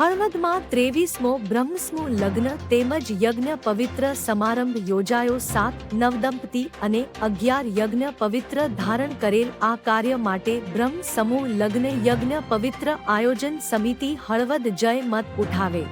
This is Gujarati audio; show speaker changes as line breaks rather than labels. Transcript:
હળવદમાં ત્રેવીસમો બ્રહ્મસ્મુ લગ્ન તેમજ યજ્ઞ પવિત્ર સમારંભ યોજાયો સાત નવદંપતિ અને અગિયાર યજ્ઞ પવિત્ર ધારણ કરેલ આ કાર્ય માટે બ્રહ્મ સમૂહ લગ્ન યજ્ઞ પવિત્ર આયોજન સમિતિ હળવદ જય મત ઉઠાવે.